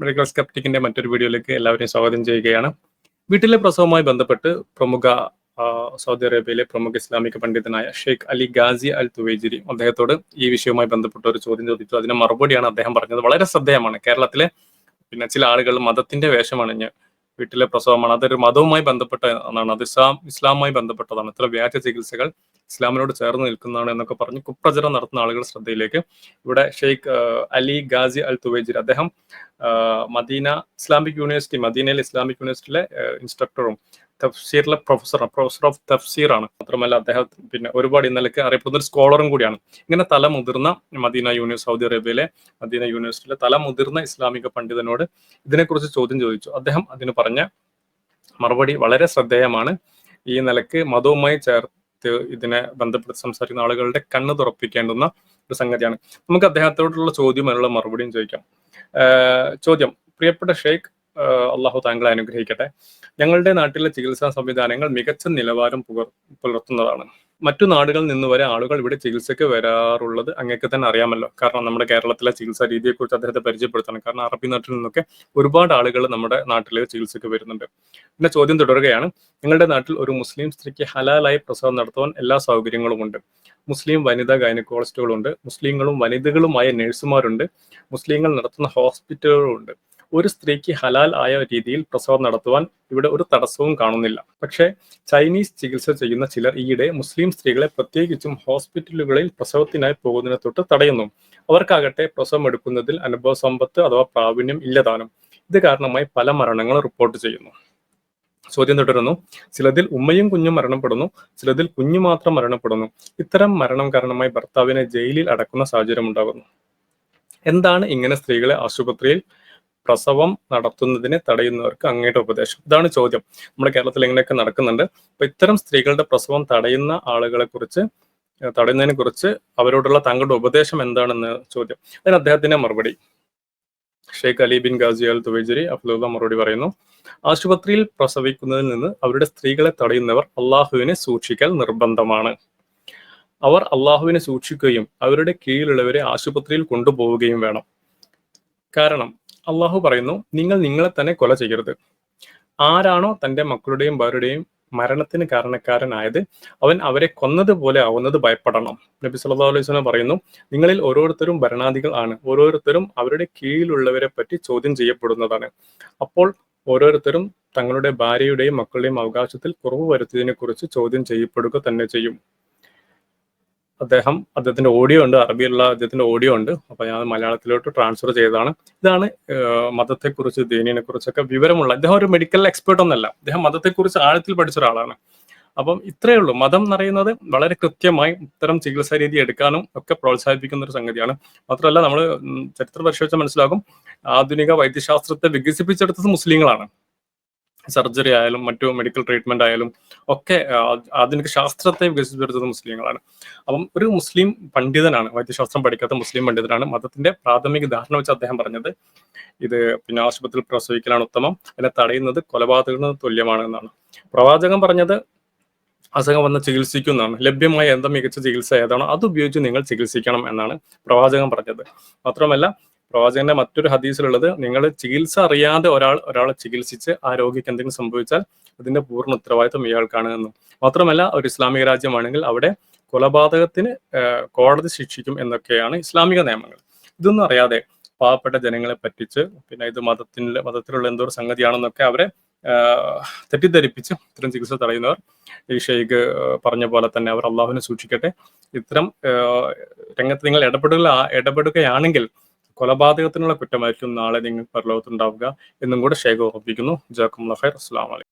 Medical സ്കെപ്റ്റിക്കിന്റെ മറ്റൊരു വീഡിയോയിലേക്ക് എല്ലാവരെയും സ്വാഗതം ചെയ്യുകയാണ്. വീട്ടിലെ പ്രസവവുമായി ബന്ധപ്പെട്ട് പ്രമുഖ സൗദി അറേബ്യയിലെ പ്രമുഖ ഇസ്ലാമിക പണ്ഡിതനായ ഷെയ്ഖ് അലി ഗാസി അൽ തുവേജിരി അദ്ദേഹത്തോട് ഈ വിഷയവുമായി ബന്ധപ്പെട്ട ഒരു ചോദ്യം ചോദിച്ചു. അതിന് മറുപടിയാണ് അദ്ദേഹം പറഞ്ഞത്. വളരെ ശ്രദ്ധേയമാണ് കേരളത്തിലെ പിന്നെ ചില ആളുകൾ മതത്തിന്റെ വേഷമണിഞ്ഞ് വീട്ടിലെ പ്രസവമാണ്. അതൊരു മതവുമായി ബന്ധപ്പെട്ട ഒന്നാണ് അത് ഇസ്ലാം ഇസ്ലാമുമായി ബന്ധപ്പെട്ടതാണ്. ഇത്ര വ്യാജ ചികിത്സകൾ ഇസ്ലാമിനോട് ചേർന്ന് നിൽക്കുന്നതാണ് എന്നൊക്കെ പറഞ്ഞ് കുപ്രചരണം നടത്തുന്ന ആളുകളുടെ ശ്രദ്ധയിലേക്ക്. ഇവിടെ ഷെയ്ഖ് അലി ഗാസി അൽ തുവേജിർ അദ്ദേഹം മദീന ഇസ്ലാമിക് യൂണിവേഴ്സിറ്റി മദീനയിലെ ഇസ്ലാമിക് യൂണിവേഴ്സിറ്റിയിലെ ഇൻസ്ട്രക്ടറും തഫ്സീറിലെ പ്രൊഫസർ പ്രൊഫസർ ഓഫ് തഫ്സീറാണ്. മാത്രമല്ല അദ്ദേഹം പിന്നെ ഒരുപാട് ഇന്നലേക്ക് അറിയപ്പെടുന്ന ഒരു സ്കോളറും കൂടിയാണ്. ഇങ്ങനെ തല മുതിർന്ന മദീന യൂണിവേഴ്സ് സൗദി അറേബ്യയിലെ മദീന യൂണിവേഴ്സിറ്റിയിലെ തല മുതിർന്ന ഇസ്ലാമിക പണ്ഡിതനോട് ഇതിനെക്കുറിച്ച് ചോദ്യം ചോദിച്ചു. അദ്ദേഹം അതിന് പറഞ്ഞ മറുപടി വളരെ ശ്രദ്ധേയമാണ്. ഈ നിലയ്ക്ക് മതവുമായി ഇതിനെ ബന്ധപ്പെട്ട് സംസാരിക്കുന്ന ആളുകളുടെ കണ്ണ് തുറപ്പിക്കേണ്ടുന്ന ഒരു സംഗതിയാണ്. നമുക്ക് അദ്ദേഹത്തോടുള്ള ചോദ്യം അതിനുള്ള മറുപടിയും ചോദിക്കാം. ചോദ്യം. പ്രിയപ്പെട്ട ഷെയ്ഖ് അള്ളാഹു താങ്കളെ അനുഗ്രഹിക്കട്ടെ. ഞങ്ങളുടെ നാട്ടിലെ ചികിത്സാ സംവിധാനങ്ങൾ മികച്ച നിലവാരം പുലർത്തുന്നതാണ്. മറ്റു നാടുകളിൽ നിന്ന് വരെ ആളുകൾ ഇവിടെ ചികിത്സയ്ക്ക് വരാറുള്ളത് അങ്ങേക്ക് തന്നെ അറിയാമല്ലോ. കാരണം നമ്മുടെ കേരളത്തിലെ ചികിത്സാ രീതിയെക്കുറിച്ച് അദ്ദേഹത്തെ പരിചയപ്പെടുത്തണം. കാരണം അറബി നാട്ടിൽ നിന്നൊക്കെ ഒരുപാട് ആളുകൾ നമ്മുടെ നാട്ടിലെ ചികിത്സയ്ക്ക് വരുന്നുണ്ട്. പിന്നെ ചോദ്യം തുടരുകയാണ്. നിങ്ങളുടെ നാട്ടിൽ ഒരു മുസ്ലിം സ്ത്രീക്ക് ഹലാലായി പ്രസവം നടത്തുവാൻ എല്ലാ സൗകര്യങ്ങളും ഉണ്ട്. മുസ്ലിം വനിതാ ഗൈനക്കോളജിസ്റ്റുകളുണ്ട്. മുസ്ലിങ്ങളും വനിതകളുമായ നഴ്സുമാരുണ്ട്. മുസ്ലിങ്ങൾ നടത്തുന്ന ഹോസ്പിറ്റലുകളുണ്ട്. ഒരു സ്ത്രീക്ക് ഹലാൽ ആയ രീതിയിൽ പ്രസവം നടത്തുവാൻ ഇവിടെ ഒരു തടസ്സവും കാണുന്നില്ല. പക്ഷേ ചൈനീസ് ചികിത്സ ചെയ്യുന്ന ചിലർ ഈയിടെ മുസ്ലിം സ്ത്രീകളെ പ്രത്യേകിച്ചും ഹോസ്പിറ്റലുകളിൽ പ്രസവത്തിനായി പോകുന്നതിനെ തൊട്ട് തടയുന്നു. അവർക്കാകട്ടെ പ്രസവം എടുക്കുന്നതിൽ അനുഭവ സമ്പത്ത് അഥവാ പ്രാവീണ്യം ഇല്ലതാനും ഇത് കാരണമായി പല മരണങ്ങളും റിപ്പോർട്ട് ചെയ്യുന്നു. ചോദ്യം തുടരുന്നു. ചിലതിൽ ഉമ്മയും കുഞ്ഞും മരണപ്പെടുന്നു. ചിലതിൽ കുഞ്ഞു മാത്രം മരണപ്പെടുന്നു. ഇത്തരം മരണം കാരണമായി ഭർത്താവിനെ ജയിലിൽ അടക്കുന്ന സാഹചര്യം ഉണ്ടാകുന്നു. എന്താണ് ഇങ്ങനെ സ്ത്രീകളെ ആശുപത്രിയിൽ പ്രസവം നടത്തുന്നതിനെ തടയുന്നവർക്ക് അങ്ങയുടെ ഉപദേശം. ഇതാണ് ചോദ്യം. നമ്മുടെ കേരളത്തിൽ ഇങ്ങനെയൊക്കെ നടക്കുന്നുണ്ട്. അപ്പൊ ഇത്തരം സ്ത്രീകളുടെ പ്രസവം തടയുന്ന ആളുകളെ കുറിച്ച് തടയുന്നതിനെ കുറിച്ച് അവരോടുള്ള താങ്കളുടെ ഉപദേശം എന്താണെന്ന് ചോദ്യം. അതിന് അദ്ദേഹത്തിന്റെ മറുപടി. Sheikh Ali bin Ghazi al Tuwaijri അഫ്ലൂദ മറുപടി പറയുന്നു ആശുപത്രിയിൽ പ്രസവിക്കുന്നതിൽ നിന്ന് അവരുടെ സ്ത്രീകളെ തടയുന്നവർ അള്ളാഹുവിനെ സൂക്ഷിക്കൽ നിർബന്ധമാണ്. അവർ അള്ളാഹുവിനെ സൂക്ഷിക്കുകയും അവരുടെ കീഴിലുള്ളവരെ ആശുപത്രിയിൽ കൊണ്ടുപോവുകയും വേണം. കാരണം അള്ളാഹു പറയുന്നു നിങ്ങൾ നിങ്ങളെ തന്നെ കൊല ചെയ്യരുത്. ആരാണോ തന്റെ മക്കളുടെയും ഭാര്യയുടെയും മരണത്തിന് കാരണക്കാരനായത് അവൻ അവരെ കൊന്നതുപോലെ ആവുന്നത് ഭയപ്പെടണം. നബി സല്ലല്ലാഹു അലൈഹി വസല്ലം പറയുന്നു നിങ്ങളിൽ ഓരോരുത്തരും ഭരണാധികൾ ആണ്. ഓരോരുത്തരും അവരുടെ കീഴിലുള്ളവരെ പറ്റി ചോദ്യം ചെയ്യപ്പെടുന്നതാണ്. അപ്പോൾ ഓരോരുത്തരും തങ്ങളുടെ ഭാര്യയുടെയും മക്കളുടെയും അവകാശത്തിൽ കുറവ് വരുത്തിയതിനെ കുറിച്ച് ചോദ്യം ചെയ്യപ്പെടുക തന്നെ ചെയ്യും. അദ്ദേഹം അദ്ദേഹത്തിന്റെ ഓഡിയോ ഉണ്ട് അറബിയുള്ള അദ്ദേഹത്തിന്റെ ഓഡിയോ ഉണ്ട്. അപ്പൊ ഞാൻ മലയാളത്തിലോട്ട് ട്രാൻസ്ഫർ ചെയ്തതാണ്. ഇതാണ് മതത്തെ കുറിച്ച് ദീനിനെ കുറിച്ചൊക്കെ വിവരമുള്ള അദ്ദേഹം ഒരു മെഡിക്കൽ എക്സ്പേർട്ട് ഒന്നല്ല. അദ്ദേഹം മതത്തെ കുറിച്ച് ആഴത്തിൽ പഠിച്ച ഒരാളാണ്. അപ്പം ഇത്രയേ ഉള്ളൂ. മതം എന്ന് പറയുന്നത് വളരെ കൃത്യമായി ഇത്തരം ചികിത്സാ രീതി എടുക്കാനും ഒക്കെ പ്രോത്സാഹിപ്പിക്കുന്ന ഒരു സംഗതിയാണ്. മാത്രമല്ല നമ്മൾ ചരിത്രം പരിശോധിച്ചാൽ മനസ്സിലാകും ആധുനിക വൈദ്യശാസ്ത്രത്തെ വികസിപ്പിച്ചെടുത്തത് മുസ്ലിങ്ങളാണ്. സർജറി ആയാലും മറ്റു മെഡിക്കൽ ട്രീറ്റ്മെന്റ് ആയാലും ഒക്കെ ആധുനിക ശാസ്ത്രത്തെ വികസിപ്പിച്ചെടുത്തത് മുസ്ലിങ്ങളാണ്. അപ്പം ഒരു മുസ്ലിം പണ്ഡിതനാണ് വൈദ്യശാസ്ത്രം പഠിക്കാത്ത മുസ്ലിം പണ്ഡിതനാണ് മതത്തിന്റെ പ്രാഥമിക ധാരണ വെച്ച് അദ്ദേഹം പറഞ്ഞത് ഇത് പിന്നെ ആശുപത്രിയിൽ പ്രസവിക്കലാണ് ഉത്തമം അതിനെ തടയുന്നത് കൊലപാതകത്തിന് തുല്യമാണ് എന്നാണ്. പ്രവാചകൻ പറഞ്ഞത് അസുഖം വന്ന് ചികിത്സിക്കുന്നതാണ് ലഭ്യമായ എന്താ മികച്ച ചികിത്സ ഏതാണോ? അത് ഉപയോഗിച്ച് നിങ്ങൾ ചികിത്സിക്കണം എന്നാണ് പ്രവാചകൻ പറഞ്ഞത്. മാത്രമല്ല പ്രവാചകന്റെ മറ്റൊരു ഹദീസിലുള്ളത് നിങ്ങൾ ചികിത്സ അറിയാതെ ഒരാൾ ഒരാളെ ചികിത്സിച്ച് ആ രോഗിക്ക് എന്തെങ്കിലും സംഭവിച്ചാൽ അതിന്റെ പൂർണ ഉത്തരവാദിത്വം ഇയാൾക്കാണ് എന്നും. മാത്രമല്ല ഒരു ഇസ്ലാമിക രാജ്യമാണെങ്കിൽ അവിടെ കൊലപാതകത്തിന് കോടതി ശിക്ഷിക്കും എന്നൊക്കെയാണ് ഇസ്ലാമിക നിയമങ്ങൾ. ഇതൊന്നും അറിയാതെ പാവപ്പെട്ട ജനങ്ങളെ പറ്റിച്ച് പിന്നെ ഇത് മതത്തിന് മതത്തിലുള്ള എന്തോ ഒരു സംഗതിയാണെന്നൊക്കെ അവരെ തെറ്റിദ്ധരിപ്പിച്ച് ഇത്തരം ചികിത്സ തടയുന്നവർ. ഈ ഷെയ്ഖ് പറഞ്ഞ പോലെ തന്നെ അവർ അള്ളാഹുവിനെ സൂക്ഷിക്കട്ടെ. ഇത്തരം രംഗത്ത് നിങ്ങൾ ഇടപെടുക ഇടപെടുകയാണെങ്കിൽ കൊലപാതകത്തിനുള്ള കുറ്റമായിരിക്കും നാളെ നിങ്ങൾ പരലോകത്തുണ്ടാവുക എന്നും കൂടെ ഷേഖ് ഓർമ്മിപ്പിക്കുന്നു. ജാക്കും ലഹൈർ അസ്സാം വലൈക്കും